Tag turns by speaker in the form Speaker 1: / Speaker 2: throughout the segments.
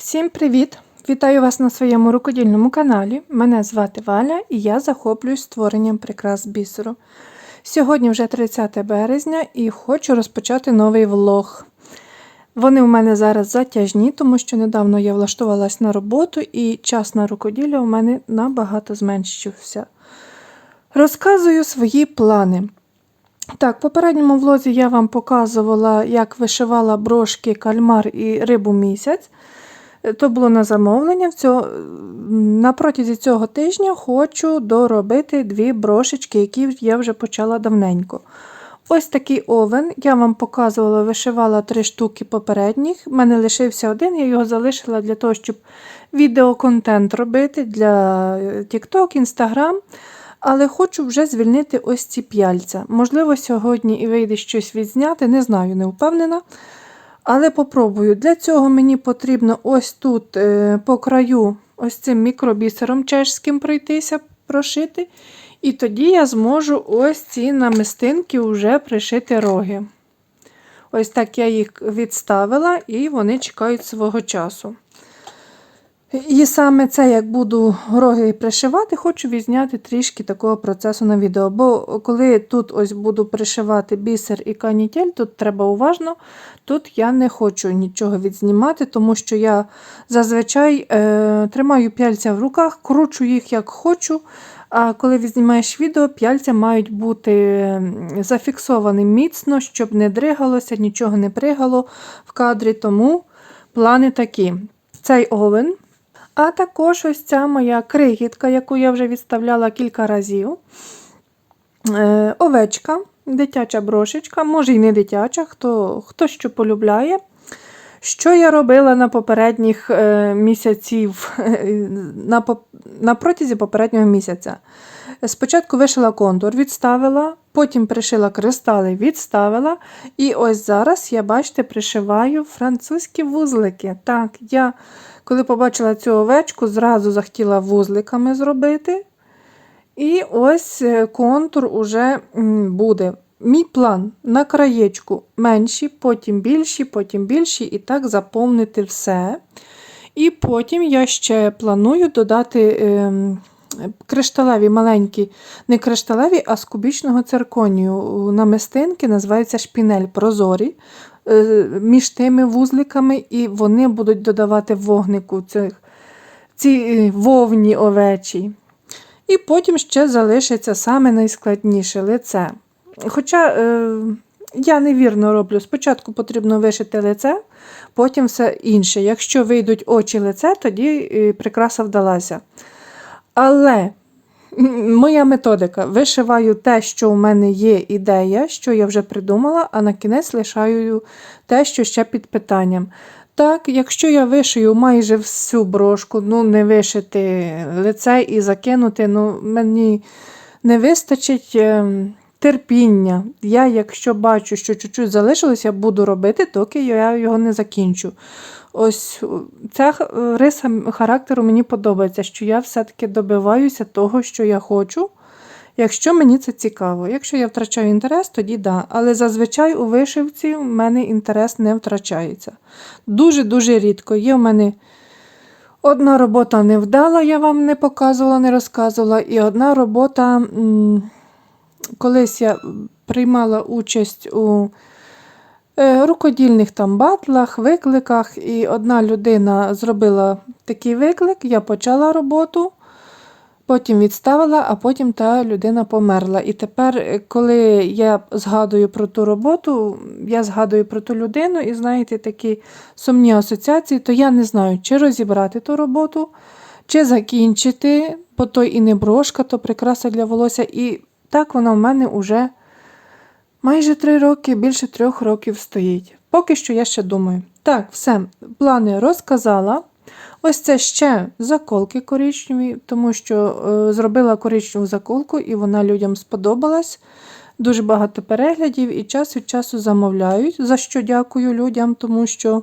Speaker 1: Всім привіт! Вітаю вас на своєму рукодільному каналі. Мене звати Валя і я захоплююсь створенням прикрас бісеру. Сьогодні вже 30 березня і хочу розпочати новий влог. Вони у мене зараз затяжні, тому що недавно я влаштувалась на роботу і час на рукоділля у мене набагато зменшився. Розказую свої плани. Так, в попередньому влозі я вам показувала, як вишивала брошки, кальмар і рибу місяць. То було на замовлення. В цього, на протязі цього тижня хочу доробити дві брошечки, які я вже почала давненько. Ось такий овен. Я вам показувала, вишивала три штуки попередніх. У мене лишився один, я його залишила для того, щоб відеоконтент робити для TikTok, Instagram. Але хочу вже звільнити ось ці п'яльця. Можливо, сьогодні і вийде щось відзняти, не знаю, не впевнена. Але попробую. Для цього мені потрібно ось тут е, по краю ось цим мікробісером чешським пройтися, прошити. І тоді я зможу ось ці намистинки вже пришити роги. Ось так я їх відставила, і вони чекають свого часу. І саме це, як буду роги пришивати, хочу відзняти трішки такого процесу на відео. Бо коли тут ось буду пришивати бісер і канітель, тут треба уважно, тут я не хочу нічого відзнімати, тому що я зазвичай е, тримаю п'яльця в руках, кручу їх як хочу. А коли відзнімаєш відео, п'яльця мають бути зафіксовані міцно, щоб не дригалося, нічого не пригало в кадрі. Тому плани такі: цей овен. А також ось ця моя крихітка, яку я вже відставляла кілька разів. Е, овечка, дитяча брошечка, може і не дитяча, хто хто що полюбляє. Що я робила на попередніх е, місяців, на протязі попереднього місяця? Спочатку вишила контур, відставила, потім пришила кристали, відставила. І ось зараз, я, бачите, пришиваю французькі вузлики. Так, я коли побачила цю овечку, зразу захотіла вузликами зробити. І ось е, контур уже буде. Мій план на краєчку менші, потім більші, потім більші, і так заповнити все. І потім я ще планую додати е, кришталеві маленькі, не кришталеві, а з кубічного цирконію. Намистинки називаються шпінель прозорі. Е, між тими вузликами, і вони будуть додавати вогнику цих, ці е, вовні овечі. І потім ще залишиться саме найскладніше лице. Хоча е, я невірно роблю, спочатку потрібно вишити лице, потім все інше. Якщо вийдуть очі лице, тоді е, прикраса вдалася. Але Моя методика. Вишиваю те, що у мене є ідея, що я вже придумала, а на кінець лишаю те, що ще під питанням. Так, якщо я вишию майже всю брошку, ну не вишити лице і закинути, ну мені не вистачить ем, терпіння. Я, якщо бачу, що чуть-чуть залишилось, я буду робити, доки я його не закінчу. Ось ця риса характеру мені подобається, що я все-таки добиваюся того, що я хочу. Якщо мені це цікаво. Якщо я втрачаю інтерес, тоді да. Але зазвичай у вишивці в мене інтерес не втрачається. Дуже-дуже рідко. Є в мене одна робота невдала, я вам не показувала, не розказувала. І одна робота, колись я приймала участь у Е, рукодільних там батлах, викликах. І одна людина зробила такий виклик, я почала роботу, потім відставила, а потім та людина померла. І тепер, е, коли я згадую про ту роботу, я згадую про ту людину і знаєте, такі сумні асоціації, то я не знаю, чи розібрати ту роботу, чи закінчити, бо то і не брошка, то прикраса для волосся. І так вона в мене вже. Майже три роки, більше трьох років стоїть. Поки що я ще думаю. Так, все, плани розказала. Ось це ще заколки коричневі, тому що е, зробила коричневу заколку і вона людям сподобалась. Дуже багато переглядів і час від часу замовляють, за що дякую людям, тому що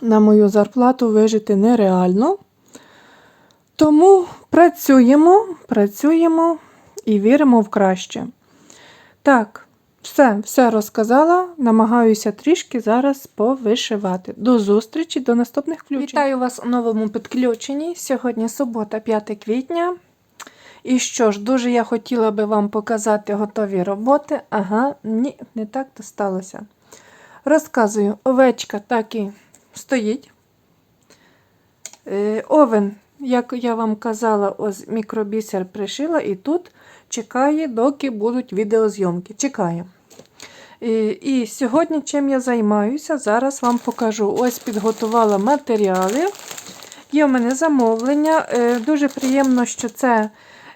Speaker 1: на мою зарплату вижити нереально. Тому працюємо, працюємо і віримо в краще. Так, Все, все розказала. Намагаюся трішки зараз повишивати. До зустрічі, до наступних включень. Вітаю вас у новому підключенні. Сьогодні субота, 5 квітня. І що ж, дуже я хотіла би вам показати готові роботи. Ага, ні, не так то сталося. Розказую, овечка так і стоїть. Е, овен, як я вам казала, ось мікробісер пришила і тут чекає, доки будуть відеозйомки. Чекає. І, і сьогодні чим я займаюся, зараз вам покажу. Ось підготувала матеріали. Є в мене замовлення. Е, Дуже приємно, що це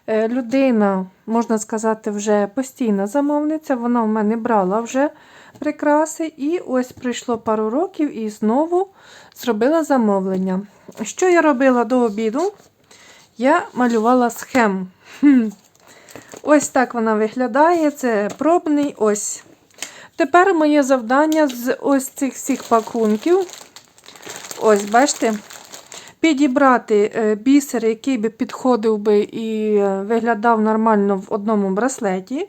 Speaker 1: е, людина, можна сказати, вже постійна замовниця. Вона в мене брала вже прикраси. І ось пройшло пару років і знову зробила замовлення. Що я робила до обіду? Я малювала схему. Ось так вона виглядає. Це пробний ось. Тепер моє завдання з ось цих всіх пакунків. Ось, бачите, підібрати е, бісер, який би підходив би і е, виглядав нормально в одному браслеті.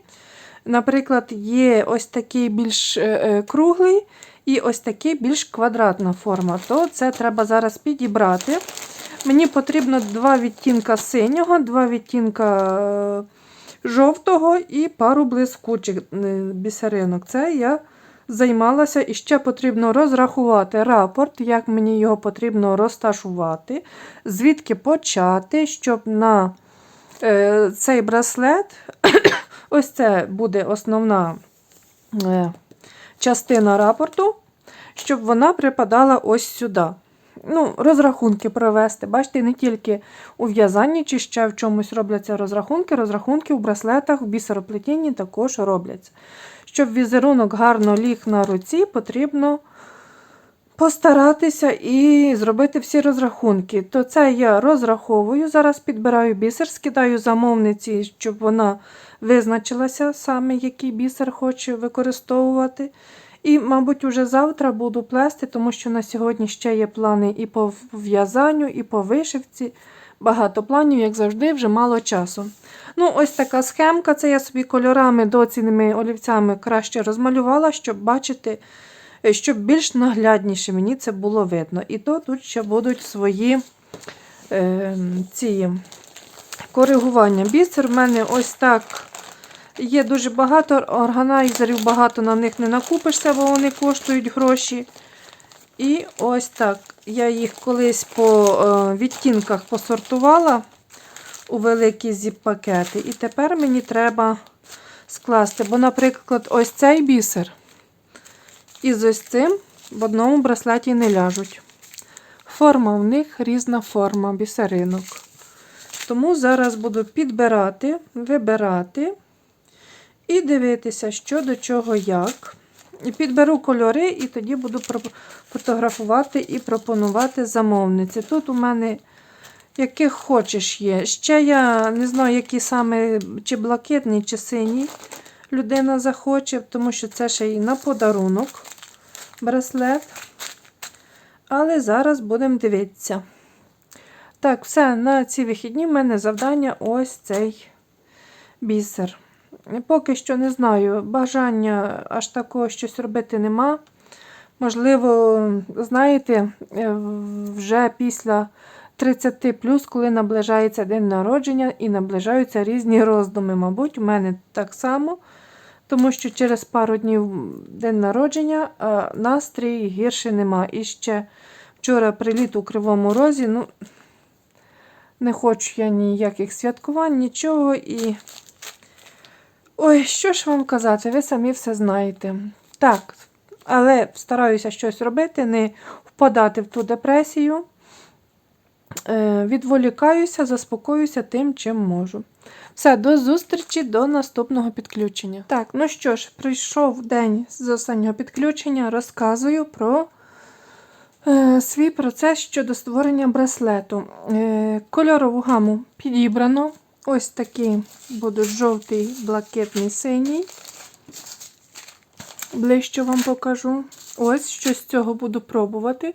Speaker 1: Наприклад, є ось такий більш е, круглий і ось такий більш квадратна форма. То це треба зараз підібрати. Мені потрібно два відтінка синього, два відтінка жовтого і пару блискучих е, бісеринок. Це я займалася і ще потрібно розрахувати рапорт, як мені його потрібно розташувати, звідки почати, щоб на е, цей браслет, ось це буде основна е, частина рапорту, щоб вона припадала ось сюди. Ну, Розрахунки провести. Бачите, не тільки у в'язанні чи ще в чомусь робляться розрахунки. Розрахунки в браслетах, в бісероплетінні також робляться. Щоб візерунок гарно ліг на руці, потрібно постаратися і зробити всі розрахунки. То це я розраховую, зараз підбираю бісер, скидаю замовниці, щоб вона визначилася саме, який бісер хоче використовувати. І, мабуть, уже завтра буду плести, тому що на сьогодні ще є плани і по в'язанню, і по вишивці. Багато планів, як завжди, вже мало часу. Ну, ось така схемка. Це я собі кольорами, доцінними олівцями краще розмалювала, щоб бачити, щоб більш наглядніше мені це було видно. І то тут ще будуть свої е, ці коригування. Бісер в мене ось так. Є дуже багато органайзерів, багато на них не накупишся, бо вони коштують гроші. І ось так. Я їх колись по е, відтінках посортувала у великі зіп-пакети. І тепер мені треба скласти. Бо, наприклад, ось цей бісер і з ось цим в одному браслеті не ляжуть. Форма в них різна форма бісеринок. Тому зараз буду підбирати, вибирати. І дивитися, що до чого як. Підберу кольори, і тоді буду фотографувати і пропонувати замовниці. Тут у мене яких хочеш є. Ще я не знаю, які саме, чи блакитний, чи синій людина захоче, тому що це ще й на подарунок браслет. Але зараз будемо дивитися. Так, все, на ці вихідні в мене завдання ось цей бісер. Поки що не знаю, бажання аж такого щось робити нема. Можливо, знаєте, е, вже після 30, плюс, коли наближається день народження і наближаються різні роздуми. Мабуть, у мене так само, тому що через пару днів день народження настрій гірше нема. І ще вчора приліт у Кривому Розі. ну, Не хочу я ніяких святкувань, нічого. і Ой, що ж вам казати, ви самі все знаєте. Так, але стараюся щось робити, не впадати в ту депресію. Е, Відволікаюся, заспокоюся тим, чим можу. Все, до зустрічі, до наступного підключення. Так, ну що ж, прийшов день з останнього підключення, розказую про е, свій процес щодо створення браслету. Е, Кольорову гаму підібрано. Ось такі будуть жовтий, блакитний, синій. Ближче вам покажу. Ось що з цього буду пробувати.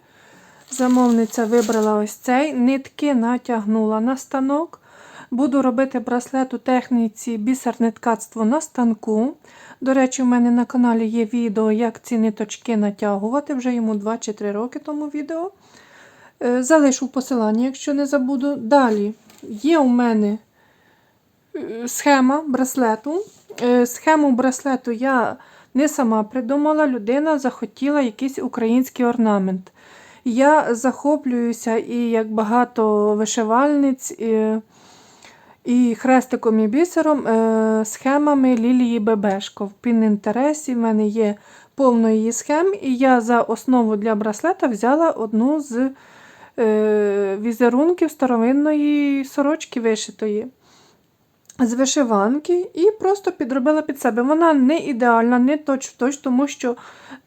Speaker 1: Замовниця вибрала ось цей, нитки натягнула на станок. Буду робити браслет у техніці бісерне ткацтво на станку. До речі, у мене на каналі є відео, як ці ниточки натягувати. Вже йому 2 чи 3 роки тому відео. Е, Залишу посилання, якщо не забуду. Далі є у мене схема браслету. Е, Схему браслету я не сама придумала, людина захотіла якийсь український орнамент. Я захоплююся і як багато вишивальниць, і, і хрестиком і бісером е, схемами Лілії Бебешко. В Пінінтересі в мене є повно її схем, і я за основу для браслета взяла одну з е, візерунків старовинної сорочки вишитої. З вишиванки і просто підробила під себе. Вона не ідеальна, не точ-в-точ, тому що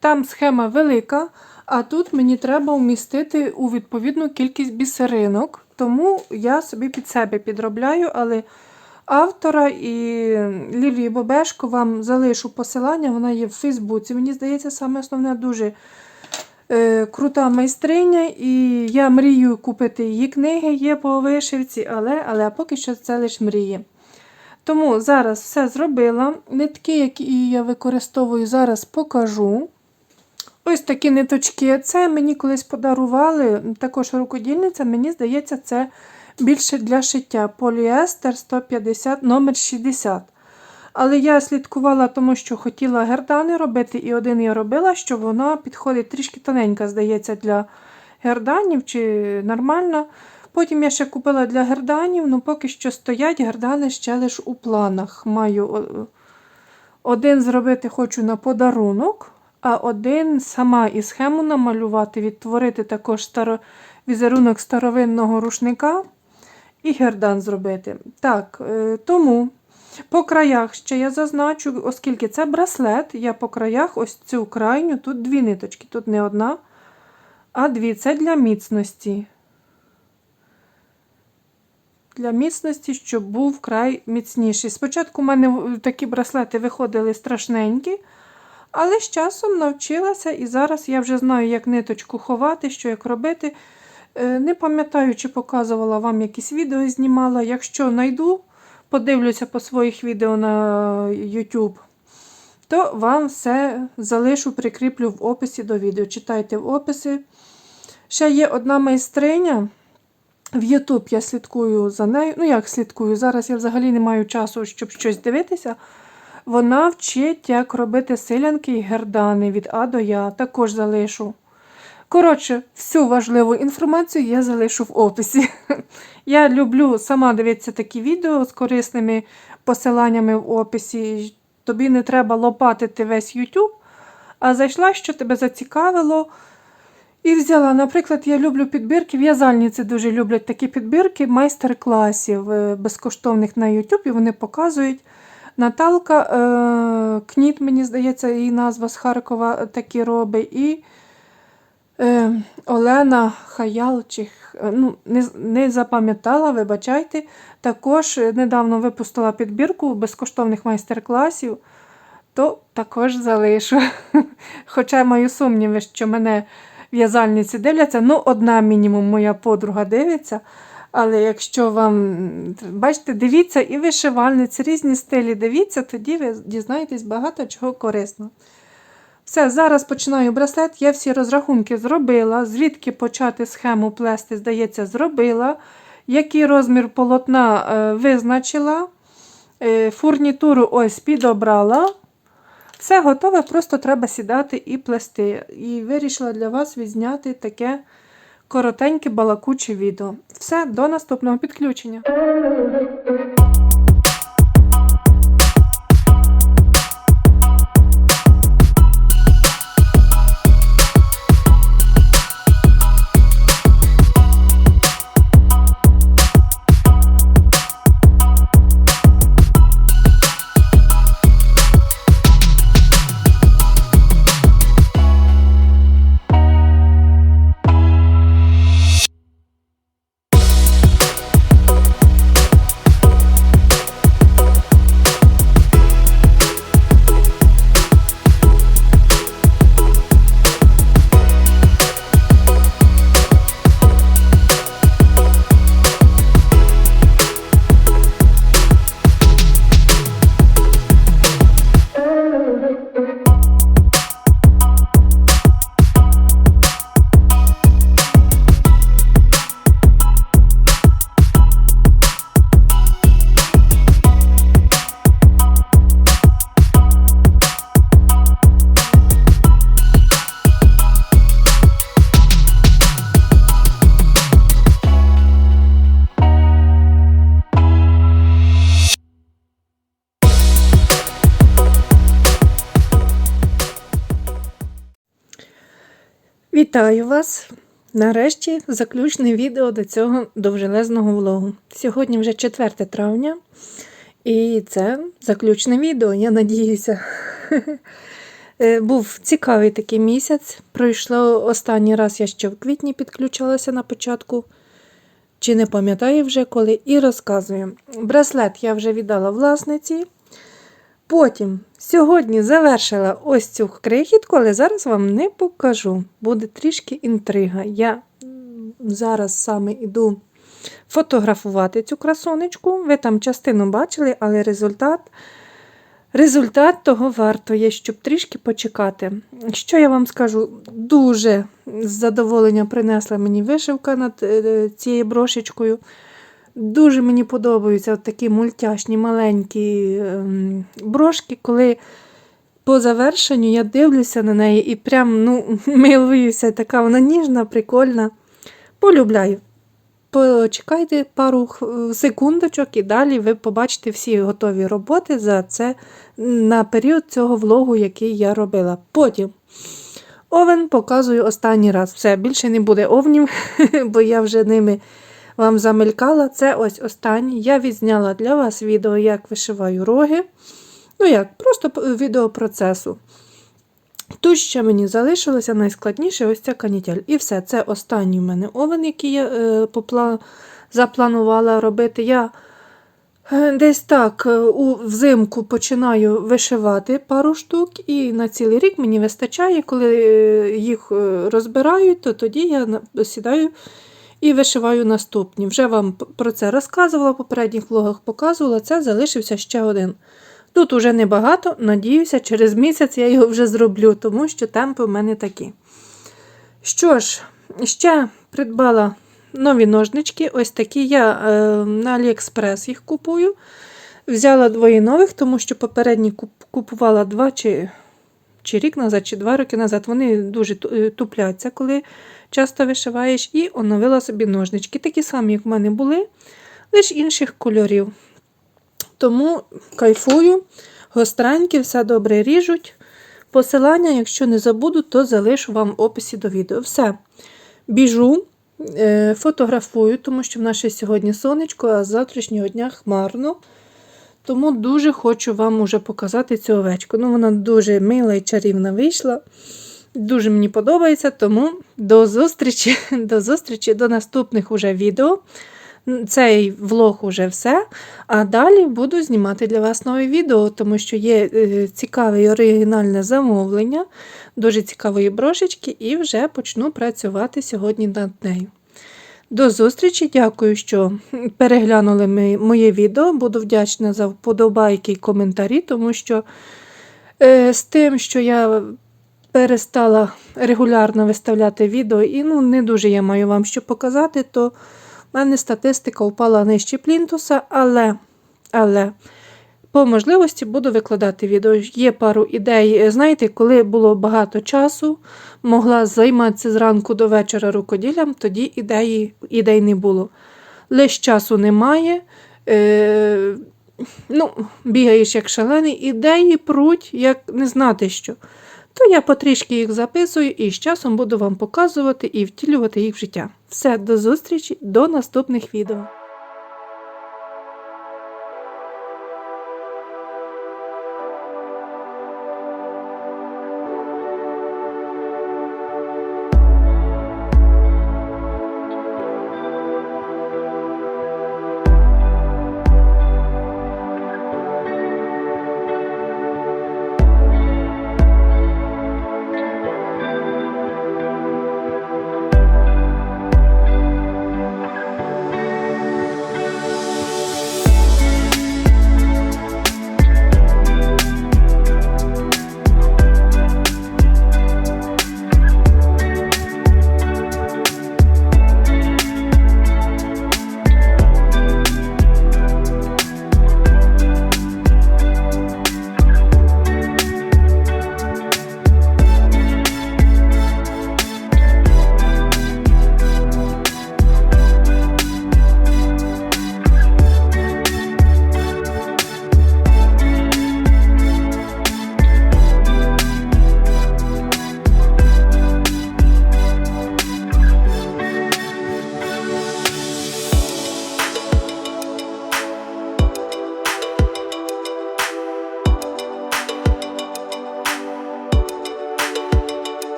Speaker 1: там схема велика, а тут мені треба вмістити у відповідну кількість бісеринок, тому я собі під себе підробляю, але автора і Лілії Бобешко вам залишу посилання, вона є в Фейсбуці. Мені здається, саме основне дуже е, крута майстриня, і я мрію купити її книги, є по вишивці, але, але поки що це лише мріє. Тому зараз все зробила. Нитки, які я використовую, зараз покажу. Ось такі ниточки. Це мені колись подарували, також рукодільниця, мені здається, це більше для шиття. Поліестер 150 номер 60. Але я слідкувала, тому що хотіла гердани робити, і один я робила, що вона підходить трішки тоненька, здається, для герданів чи нормально. Потім я ще купила для герданів, ну поки що стоять гердани ще лише у планах. Маю один зробити хочу на подарунок, а один сама і схему намалювати, відтворити також старо... візерунок старовинного рушника і гердан зробити. Так, е, тому по краях ще я зазначу, оскільки це браслет, я по краях ось цю крайню, тут дві ниточки, тут не одна, а дві. Це для міцності для міцності, щоб був край міцніший. Спочатку в мене такі браслети виходили страшненькі, але з часом навчилася і зараз я вже знаю, як ниточку ховати, що як робити. Е, не пам'ятаю, чи показувала вам якісь відео знімала. Якщо знайду, подивлюся по своїх відео на YouTube, то вам все залишу, прикріплю в описі до відео. Читайте в описі. Ще є одна майстриня. В Ютуб я слідкую за нею. Ну, як слідкую? Зараз я взагалі не маю часу, щоб щось дивитися. Вона вчить, як робити силянки і гердани від А до Я. Також залишу. Коротше, всю важливу інформацію я залишу в описі. Я люблю сама дивитися такі відео з корисними посиланнями в описі. Тобі не треба лопатити весь YouTube, а зайшла, що тебе зацікавило. І взяла, наприклад, я люблю підбірки, в'язальниці дуже люблять такі підбірки майстер-класів е, безкоштовних на YouTube, вони показують. Наталка е, Кніт, мені здається, її назва з Харкова такі робить. І е, Олена Хаялчих, е, ну, не не запам'ятала, вибачайте, також недавно випустила підбірку безкоштовних майстер-класів, то також залишу. Хоча маю сумніви, що мене в'язальниці дивляться. Ну, одна мінімум моя подруга дивиться. Але якщо вам, бачите, дивіться і вишивальниці, різні стилі дивіться, тоді ви дізнаєтесь багато чого корисного. Все, зараз починаю браслет. Я всі розрахунки зробила. Звідки почати схему плести, здається, зробила. Який розмір полотна е, визначила. Е, фурнітуру ось підобрала. Все готове, просто треба сідати і плести. І вирішила для вас відзняти таке коротеньке балакуче відео. Все, до наступного підключення. Вітаю вас! Нарешті заключне відео до цього довжелезного влогу. Сьогодні вже 4 травня, і це заключне відео, я надіюся. Е, Був цікавий такий місяць. Пройшло останній раз я ще в квітні підключалася на початку, чи не пам'ятаю вже коли, і розказую. Браслет я вже віддала власниці. Потім сьогодні завершила ось цю крихітку, але зараз вам не покажу. Буде трішки інтрига. Я зараз саме іду фотографувати цю красонечку. Ви там частину бачили, але результат, результат того вартує, щоб трішки почекати. Що я вам скажу? Дуже з задоволенням принесла мені вишивка над е, цією брошечкою. Дуже мені подобаються от такі мультяшні маленькі ем, брошки, коли по завершенню я дивлюся на неї і прям ну, милуюся. Така вона ніжна, прикольна. Полюбляю. Почекайте пару секундочок і далі ви побачите всі готові роботи за це на період цього влогу, який я робила. Потім овен показую останній раз. Все, більше не буде овнів, бо я вже ними вам замелькала. Це ось останній. Я відзняла для вас відео, як вишиваю роги. Ну як, просто відео процесу. Тут ще мені залишилося найскладніше ось ця канітель. І все, це останній в мене овен, який я е, попла... запланувала робити. Я е, десь так е, у взимку починаю вишивати пару штук, і на цілий рік мені вистачає, коли е, їх розбирають, то тоді я сідаю і вишиваю наступні. Вже вам про це розказувала, в попередніх влогах показувала, це залишився ще один. Тут уже небагато, надіюся, через місяць я його вже зроблю, тому що темпи в мене такі. Що ж, ще придбала нові ножнички, ось такі. Я е, на AliExpress їх купую. Взяла двоє нових, тому що попередні купувала два чи, чи рік назад, чи два роки назад. Вони дуже е, тупляться, коли часто вишиваєш, і оновила собі ножнички. Такі самі, як в мене були, лише інших кольорів. Тому кайфую, гостренькі, все добре ріжуть. Посилання, якщо не забуду, то залишу вам в описі до відео. Все. Біжу, е, фотографую, тому що в нас ще сьогодні сонечко, а з завтрашнього дня хмарно. Тому дуже хочу вам уже показати цю овечку. Ну, вона дуже мила і чарівна вийшла. Дуже мені подобається, тому до зустрічі, до зустрічі, до наступних уже відео. Цей влог уже все. А далі буду знімати для вас нові відео, тому що є е, цікаве і оригінальне замовлення, дуже цікавої брошечки, і вже почну працювати сьогодні над нею. До зустрічі, дякую, що переглянули моє відео. Буду вдячна за вподобайки і коментарі, тому що е, з тим, що я перестала регулярно виставляти відео, і ну, не дуже я маю вам що показати, то в мене статистика впала нижче плінтуса, але, але по можливості буду викладати відео. Є пару ідей. Знаєте, коли було багато часу, могла займатися зранку до вечора рукоділлям, тоді ідеї, ідей не було. Лиш часу немає. Е, ну, бігаєш як шалений, ідеї пруть, як не знати що. То я потрішки їх записую і з часом буду вам показувати і втілювати їх в життя. Все, до зустрічі, до наступних відео.